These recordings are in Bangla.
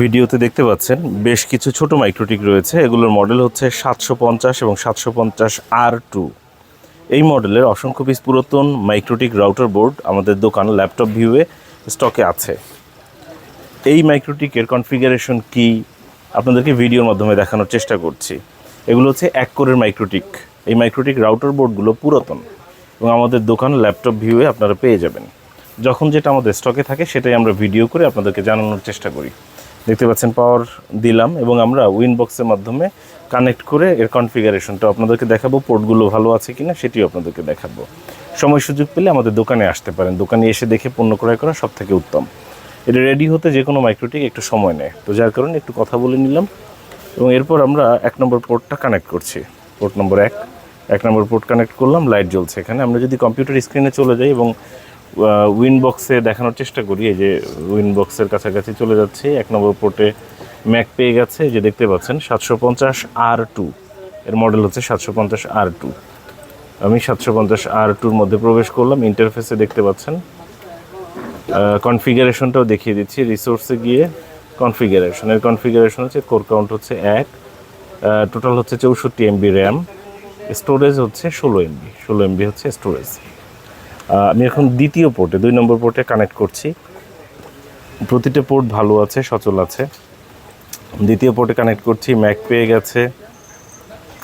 ভিডিওতে দেখতে পাচ্ছেন, বেশ কিছু ছোট মাইক্রোটিক রয়েছে। এগুলোর মডেল হচ্ছে সাতশো পঞ্চাশ এবং সাতশো পঞ্চাশ আর টু এই মডেলের অসংখ্য পিস পুরাতন মাইক্রোটিক রাউটার বোর্ড আমাদের দোকান ল্যাপটপ ভিউয়ে স্টকে আছে। এই মাইক্রোটিকের কনফিগারেশন কি? আপনাদেরকে ভিডিওর মাধ্যমে দেখানোর চেষ্টা করছি। এগুলো হচ্ছে এক কোরের মাইক্রোটিক এই মাইক্রোটিক রাউটার বোর্ডগুলো পুরাতন এবং আমাদের দোকান ল্যাপটপ ভিউয়ে আপনারা পেয়ে যাবেন। যখন যেটা আমাদের স্টকে থাকে, সেটাই আমরা ভিডিও করে আপনাদেরকে জানানোর চেষ্টা করি। দেখতে পাচ্ছেন পাওয়ার দিলাম এবং আমরা উইনবক্সের মাধ্যমে কানেক্ট করে এর কনফিগারেশনটা আপনাদেরকে দেখাবো পোর্টগুলো ভালো আছে কিনা সেটিও আপনাদেরকে দেখাবো। সময় সুযোগ পেলে আমাদের দোকানে আসতে পারেন। দোকানে এসে দেখে পণ্য ক্রয় করা সব থেকে উত্তম। এটা রেডি হতে যে কোনো মাইক্রোটিক একটু সময় নেয়। তো যার কারণে একটু কথা বলে নিলাম এবং এরপর আমরা এক নম্বর পোর্টটা কানেক্ট করছি। পোর্ট নম্বর এক। এক নম্বর পোর্ট কানেক্ট করলাম লাইট জ্বলছে এখানে। আমরা যদি কম্পিউটার স্ক্রিনে চলে যাই এবং উইনবক্সে দেখানোর চেষ্টা করি। এই যে উইনবক্সের কাছাকাছি চলে যাচ্ছে। এক নম্বর পোর্টে ম্যাক পেয়ে গেছে। যে দেখতে পাচ্ছেন, সাতশো পঞ্চাশ আর টু এর মডেল হচ্ছে সাতশো পঞ্চাশ আর টু আমি সাতশো পঞ্চাশ আর টুর মধ্যে প্রবেশ করলাম। ইন্টারফেসে দেখতে পাচ্ছেন। কনফিগারেশনটাও দেখিয়ে দিচ্ছি। রিসোর্সে গিয়ে কনফিগারেশন এর কনফিগারেশন হচ্ছে কোর কাউন্ট হচ্ছে এক। টোটাল হচ্ছে চৌষট্টি এমবি র্যাম স্টোরেজ হচ্ছে ষোলো এমবি ষোলো এমবি হচ্ছে স্টোরেজ আমি এখন দ্বিতীয় পোর্টে দুই নম্বর পোর্টে কানেক্ট করছি। প্রতিটা পোর্ট ভালো আছে, সচল আছে। দ্বিতীয় পোর্টে কানেক্ট করছি ম্যাক পেয়ে গেছে।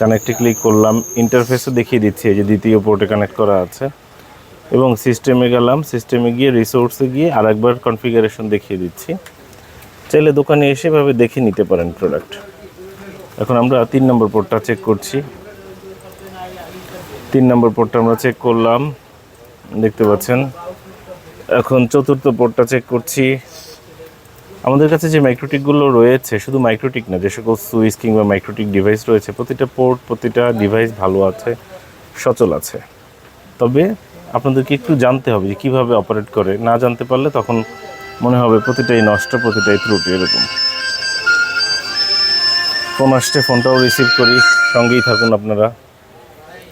কানেক্টে ক্লিক করলাম ইন্টারফেসও দেখিয়ে দিচ্ছি যে দ্বিতীয় পোর্টে কানেক্ট করা আছে। এবং সিস্টেমে গেলাম সিস্টেমে গিয়ে রিসোর্সে গিয়ে আরেকবার কনফিগারেশন দেখিয়ে দিচ্ছি। চাইলে দোকানে এসে এভাবে দেখে নিতে পারেন প্রোডাক্ট এখন আমরা তিন নম্বর পোর্টটা চেক করছি। তিন নম্বর পোর্টটা আমরা চেক করলাম। দেখতে পাচ্ছেন। এখন চতুর্থ পোর্টটা চেক করছি। আমাদের কাছে যে মাইক্রোটিকগুলো রয়েছে, শুধু মাইক্রোটিক না, যে সকল সুইচ কিংবা মাইক্রোটিক ডিভাইস রয়েছে, প্রতিটা পোর্ট প্রতিটা ডিভাইস ভালো আছে, সচল আছে। তবে আপনাদেরকে একটু জানতে হবে যে কীভাবে অপারেট করে। না জানতে পারলে তখন মনে হবে প্রতিটাই নষ্ট, প্রতিটাই ত্রুটি, এরকম। ফোন আসছে, ফোনটাও রিসিভ করি। সঙ্গেই থাকুন আপনারা।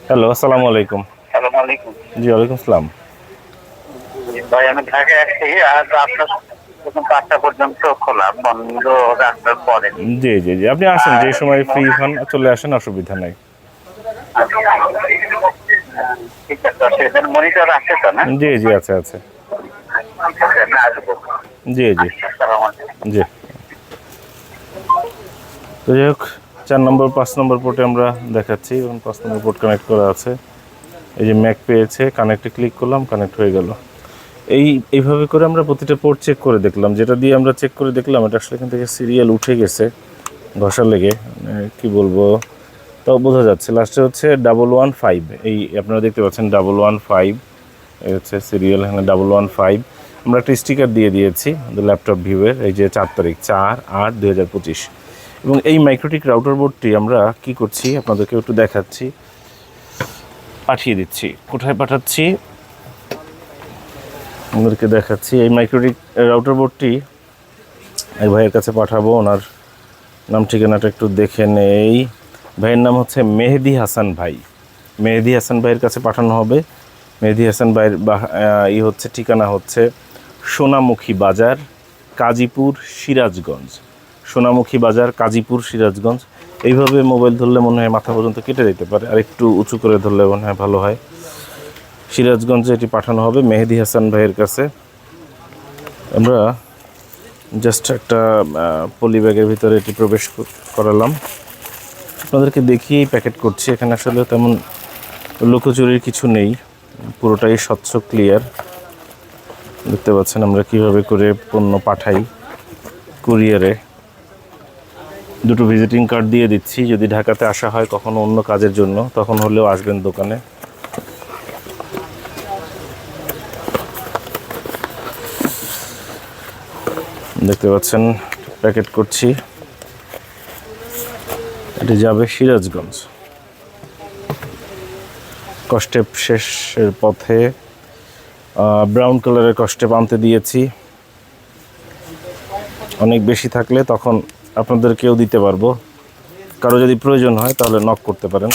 হ্যালো আসসালামু আলাইকুম। আলাইকুম জি ওয়ালাইকুম আসসালাম। ভাই আমি ঢাকায় আসছি আর আপনার পর্যন্ত খোলা বন্ধ রাস্তার পরে। জি জি জি আপনি আসেন যে সময় ফ্রি হন চলে আসেন অসুবিধা নাই। ঠিক আছে মনিটর আছে তো না? জি জি আছে আছে। জি জি। জি। তো যাই হোক চার নম্বর পাঁচ নম্বর পোর্টে আমরা দেখাচ্ছি এবং পাঁচ নম্বর পোর্ট কানেক্ট করা আছে। এই যে ম্যাক পেয়েছে কানেক্টে ক্লিক করলাম কানেক্ট হয়ে গেল। এই, এইভাবে করে আমরা প্রতিটা পোর্ট চেক করে দেখলাম। যেটা দিয়ে আমরা চেক করে দেখলাম, এটা আসলে এখান থেকে সিরিয়াল উঠে গেছে ঘষা লেগে। কি বলব? তাও বোঝা যাচ্ছে লাস্টে হচ্ছে ডাবল ওয়ান ফাইভ এই, আপনারা দেখতে পাচ্ছেন ডাবল ওয়ান ফাইভ এই হচ্ছে সিরিয়াল এখানে ডাবল ওয়ান ফাইভ আমরা একটা স্টিকার দিয়ে দিয়েছি ল্যাপটপ ভিউয়ের এই যে চার তারিখ, চার আট দুই এবং এই মাইক্রোটিক রাউটার বোর্ডটি আমরা কি করছি আপনাদেরকে একটু দেখাচ্ছি। পাঠিয়ে দিচ্ছি। কোথায় পাঠাচ্ছি? আমাদেরকে দেখাচ্ছি। এই মাইক্রোটিক রাউটার বোর্ডটি এই ভাইয়ের কাছে পাঠাবো। ওনার নাম, ঠিকানাটা একটু দেখে নেই। ভাইয়ের নাম হচ্ছে মেহেদি হাসান ভাই। মেহেদি হাসান ভাইয়ের কাছে পাঠানো হবে। মেহেদি হাসান ভাইয়ের ই হচ্ছে, ঠিকানা হচ্ছে সোনামুখী বাজার, কাজীপুর সিরাজগঞ্জ। সোনামুখী বাজার, কাজীপুর সিরাজগঞ্জ। এইভাবে মোবাইল ধরলে মনে হয় মাথা পর্যন্ত কেটে যেতে পারে। আর একটু উঁচু করে ধরলে মনে হয় ভালো হয়। সিরাজগঞ্জে এটি পাঠানো হবে মেহেদি হাসান ভাইয়ের কাছে। আমরা জাস্ট একটা পলি ব্যাগের ভিতরে এটি প্রবেশ করালাম। আপনাদেরকে দেখিয়েই প্যাকেট করছি। এখানে আসলে তেমন লুকোচুরির কিছু নেই। পুরোটাই স্বচ্ছ ক্লিয়ার দেখতে পাচ্ছেন আমরা কীভাবে করে পণ্য পাঠাই। কুরিয়ারে। দুটো ভিজিটিং কার্ড দিয়ে দিচ্ছি। যদি ঢাকাতে আসা হয় কখনো অন্য কাজের জন্য, তখন হলেও আসবেন দোকানে। দেখতে পাচ্ছেন প্যাকেট করছি। এটি যাবে সিরাজগঞ্জ। কষ্টেপ শেষের পথে ব্রাউন কালারের কষ্টেপ আনতে দিয়েছি। অনেক বেশি থাকলে তখন আপনাদেরকেও দিতে পারব। কারও যদি প্রয়োজন হয়, তাহলে নক করতে পারেন।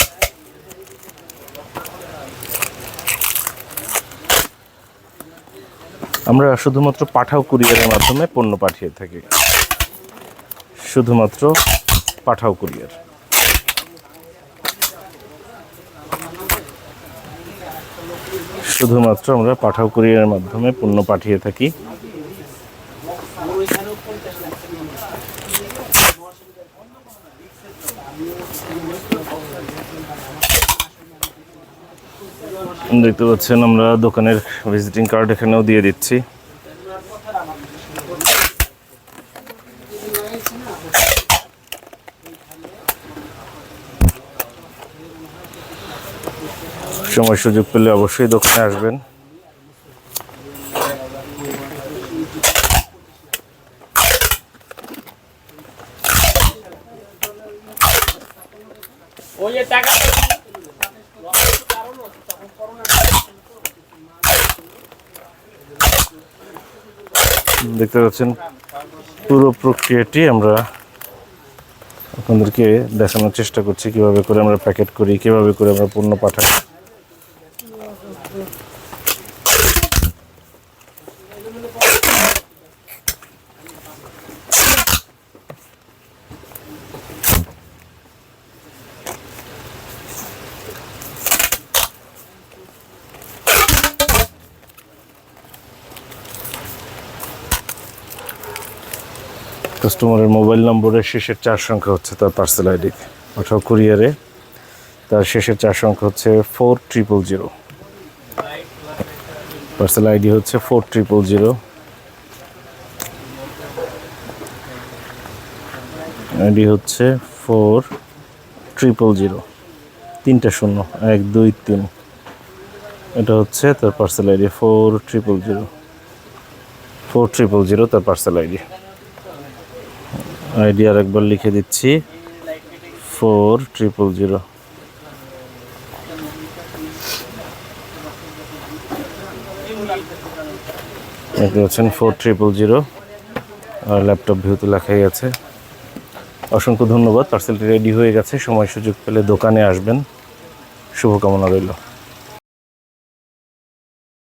আমরা শুধুমাত্র পাঠাও কুরিয়ারের মাধ্যমে পণ্য পাঠিয়ে থাকি। শুধুমাত্র পাঠাও কুরিয়ার। শুধুমাত্র আমরা পাঠাও কুরিয়ারের মাধ্যমে পণ্য পাঠিয়ে থাকি। দেখতে পাচ্ছেন আমরা দোকানের ভিজিটিং কার্ড এখানেও দিয়ে দিচ্ছি। সময় সুযোগ পেলে অবশ্যই দোকানে আসবেন। ওই টাকা দেখতে পাচ্ছেন, পুরো প্রক্রিয়াটি আমরা আপনাদেরকে দেখানোর চেষ্টা করছি, কীভাবে করে আমরা প্যাকেট করি, কীভাবে করে আমরা পণ্য পাঠাই। কাস্টমারের মোবাইল নম্বরের শেষের চার সংখ্যা হচ্ছে তার পার্সেল আইডি অথবা কুরিয়ারে তার শেষের চার সংখ্যা হচ্ছে four triple zero parcel ID হচ্ছে ফোর ট্রিপল জিরো আইডি হচ্ছে ফোর ট্রিপল জিরো তিনটা শূন্য, এক, দুই, তিন। এটা হচ্ছে তার parcel ID four triple zero four triple zero তার পার্সেল আইডি আইডি আর একবার লিখে দিচ্ছি। Four triple zero. দেখতে পাচ্ছেন, ফোর ট্রিপল জিরো। আর ল্যাপটপ ভিউতে লেখাই আছে। অসংখ্য ধন্যবাদ, পার্সেলটি রেডি হয়ে গেছে। সময় সুযোগ পেলে দোকানে আসবেন। শুভকামনা রইল।